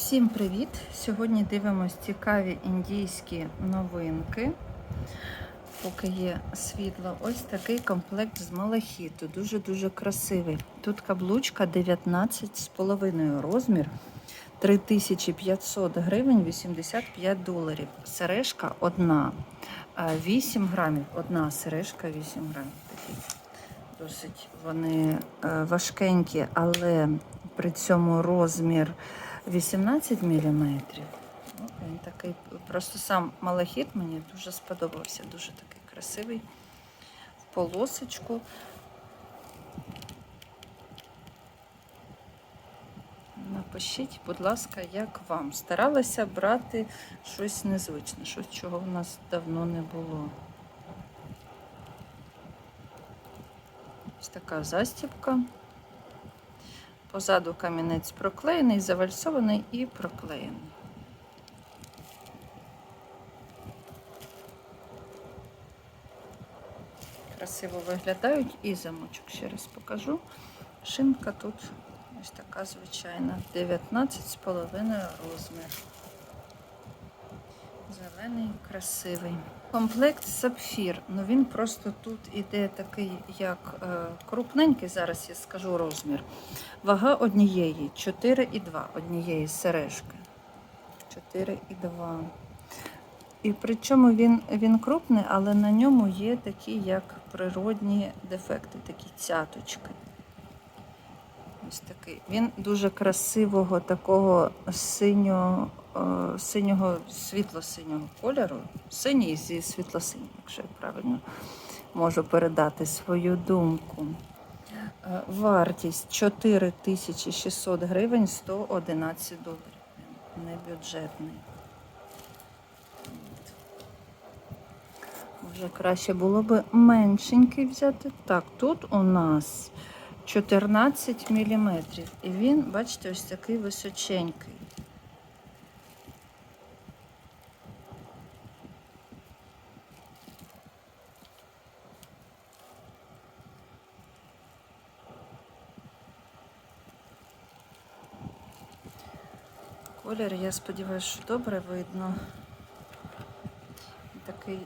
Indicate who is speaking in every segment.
Speaker 1: Всім привіт! Сьогодні дивимось цікаві індійські новинки. Поки є світло, ось такий комплект з малахіту. Дуже-дуже красивий. Тут каблучка 19,5 розмір, 3500 гривень, 85 доларів. Сережка одна, 8 грамів. Одна сережка 8 грамів. Такі досить вони е, важкенькі, але при цьому розмір 18 мм. Він такий, просто сам малахіт мені дуже сподобався. Дуже такий красивий. В полосочку. Напишіть, будь ласка, як вам. Старалася брати щось незвичне, щось, чого в нас давно не було. Ось така застібка. Позаду камінець проклеєний, завальсований і проклеєний. Красиво виглядають і замочок. Ще раз покажу. Шинка тут ось така звичайна. 19,5 розмір. Зелений, красивий. Комплект сапфір. Ну він просто тут іде такий, як е, крупненький, зараз я скажу розмір. Вага однієї 4,2 однієї сережки. 4,2. І причому він, він крупний, але на ньому є такі, як природні дефекти, такі цяточки. Ось такий. Він дуже красивого такого синього, синього, світло-синього кольору. Синій зі світло-синім, якщо я правильно можу передати свою думку. Е, Вартість 4600 гривень 111 доларів. Небюджетний. Вже краще було б меншенький взяти. Так, тут у нас 14 мм. І він, бачите, ось такий височенький. Колір, я сподіваюся, що добре видно. Такий,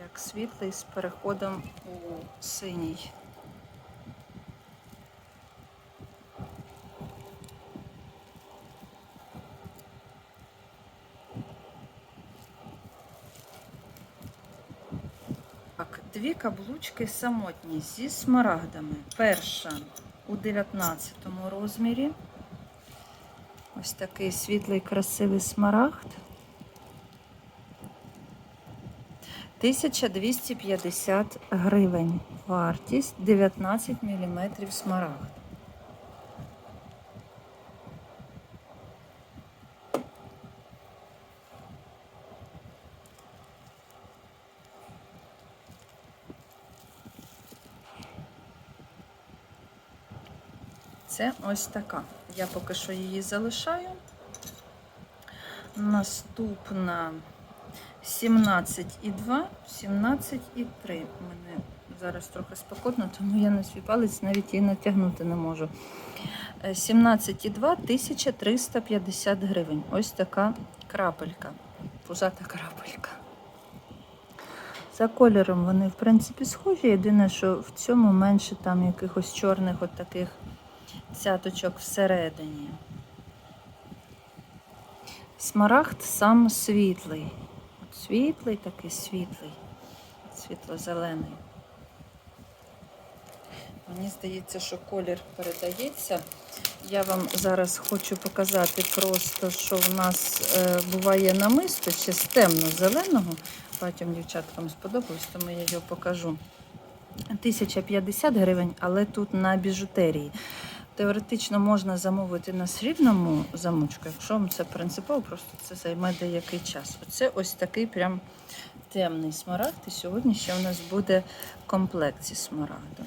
Speaker 1: як світлий, з переходом у синій. Так, дві каблучки самотні зі смарагдами. Перша у 19 розмірі. Ось такий світлий, красивий смарагд. 1250 гривень. Вартість 19 мм смарагд. Це ось така. Я поки що її залишаю. Наступна 17,2, 17,3. У мене зараз трохи спокійно, тому я на свій палець навіть її натягнути не можу. Е, 17,2 1350 гривень. Ось така крапелька. Пузата крапелька. За кольором вони, в принципі, схожі. Єдине, що в цьому менше там якихось чорних от таких цяточок всередині. Смарагд сам світлий. От світлий, такий світлий, світло-зелений. Мені здається, що колір передається. Я вам зараз хочу показати просто, що в нас е, буває намисто ще з темно-зеленого. Багатьом дівчаткам сподобалось, тому я його покажу. 1050 гривень, але тут на біжутерії. Теоретично можна замовити на срібному замочку, якщо вам це принципово, просто це займе деякий час. Оце ось такий прям темний смарагд. І сьогодні ще у нас буде комплект зі смарагдом.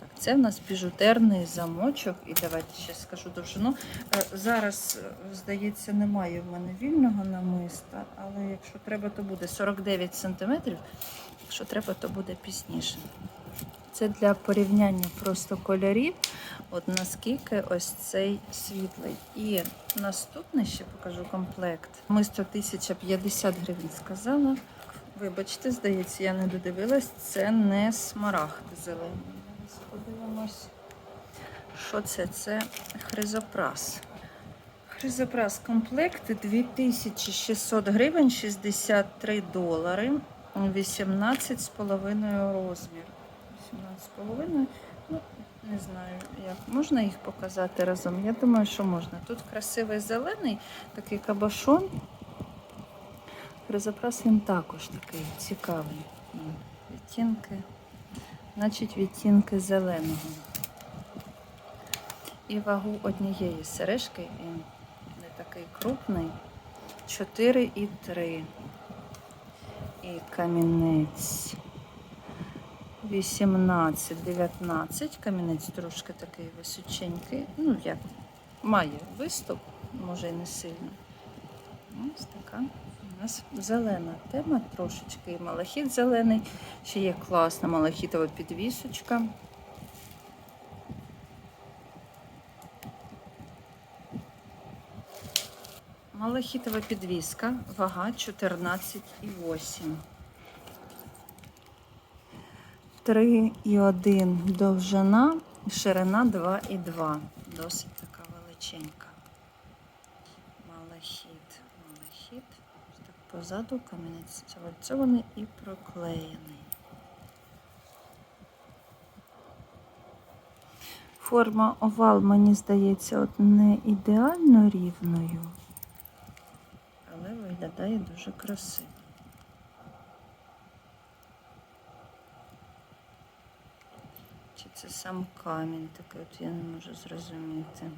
Speaker 1: Так, це в нас біжутерний замочок. І давайте ще скажу довжину. Е, Зараз, е, здається, немає в мене вільного намиста, але якщо треба, то буде 49 см. Якщо треба, то буде пізніше. Це для порівняння просто кольорів. От наскільки ось цей світлий. І наступний ще покажу комплект. Ми 100 тисяч 50 гривень сказала. Вибачте, здається, я не додивилась. Це не смарагд зелений. Подивимось. Що це? Це хризопрас. Хризопрас комплект 2600 гривень, 63 долари, 18,5 розмір. 18,5. Ну, не знаю, як можна їх показати разом. Я думаю, що можна. Тут красивий зелений, такий кабашон. Хризопрас він також такий цікавий. Відтінки, значить, відтінки зеленого. І вагу однієї сережки він не такий крупний. 4,3. І камінець 18, 19. Камінець трошки такий височенький. Ну, як має виступ, може і не сильно. Ось така у нас зелена тема трошечки. І малахіт зелений. Ще є класна малахітова підвісочка. Малахітова підвіска, вага 14,8. 3,1 довжина, ширина 2,2. Досить така величенька. Малахіт. Малахіт. Так позаду камінець завальцьований і проклеєний. Форма овал, мені здається, от не ідеально рівною але виглядає дуже красиво. Чи це сам камінь такий, от я не можу зрозуміти.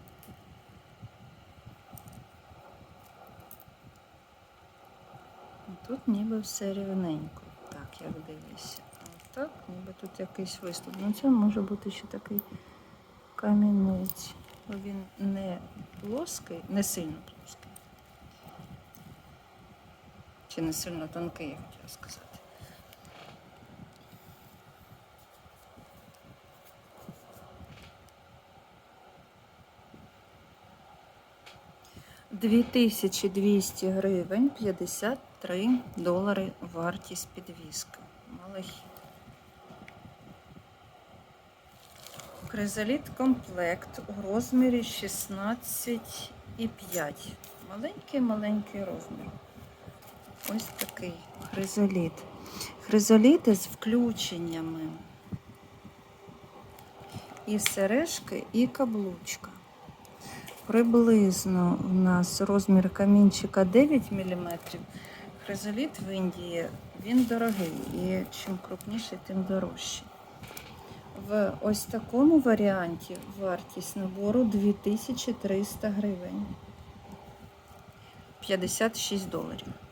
Speaker 1: Тут ніби все рівненько, так як дивлюся. А так, ніби тут якийсь виступ. Ну це може бути ще такий камінець. Бо він не плоский, не сильно плоский. Чи не сильно тонкий, я хотіла сказати. Дві тисячі двісті гривень, 53 долари вартість підвіски. Малахіт. Кризоліт комплект у розмірі 16,5. Маленький-маленький розмір. Ось такий хризоліт. Хризоліти з включеннями. І сережки, і каблучка. Приблизно у нас розмір камінчика 9 мм. Хризоліт в Індії він дорогий. І чим крупніший, тим дорожчий. В ось такому варіанті вартість набору 2300 гривень. 56 доларів.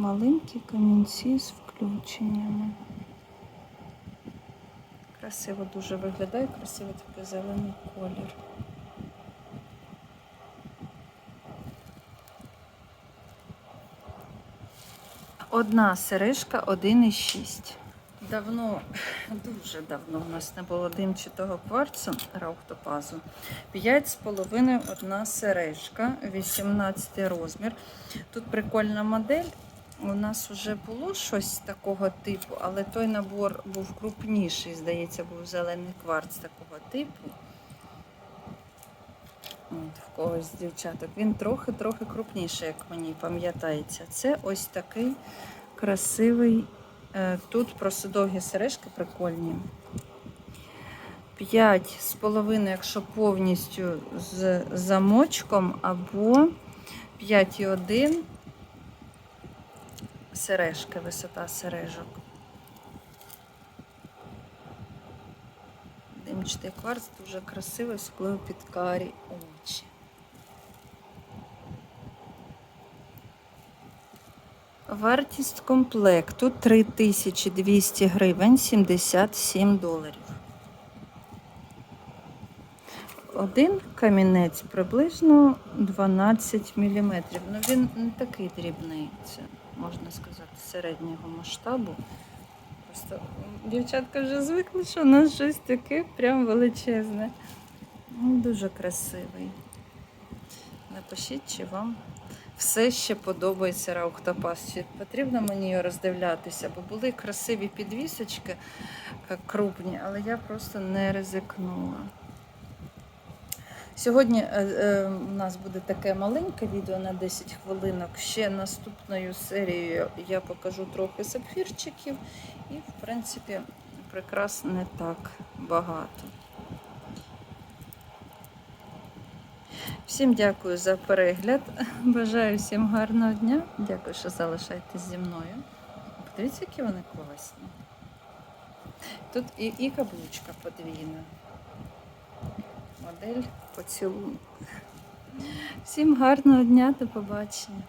Speaker 1: Маленькі камінці з включеннями. Красиво дуже виглядає, красивий такий зелений колір. Одна сережка 1,6. Давно, дуже давно в нас не було димчатого кварцу раухтопазу. 5,5 одна сережка, 18 розмір. Тут прикольна модель. У нас вже було щось такого типу, але той набор був крупніший, здається, був зелений кварц такого типу. От, в когось з дівчаток. Він трохи-трохи крупніший, як мені пам'ятається. Це ось такий красивий. е, Тут просто довгі сережки прикольні. 5 з половиною, якщо повністю з замочком, або 5,1 сережки, висота сережок. Димчатий кварц дуже красивий, особливо під карі очі. Вартість комплекту 3200 гривень 77 доларів. один камінець приблизно 12 мм. Ну він не такий дрібний, це можна сказати, середнього масштабу. Просто дівчатка вже звикли, що у нас щось таке прям величезне. Ну, Дуже красивий. Напишіть, чи вам все ще подобається раухтопас. Чи потрібно мені його роздивлятися, бо були красиві підвісочки е, крупні, але я просто не ризикнула. Сьогодні е, е, у нас буде таке маленьке відео на 10 хвилинок. Ще наступною серією я покажу трохи сапфірчиків, і, в принципі, прикрас не так багато. Всім дякую за перегляд. Бажаю всім гарного дня. Дякую, що залишаєтесь зі мною. Подивіться, які вони класні. Тут і, і каблучка подвійна. Модель поцілунок. Всім гарного дня, до побачення.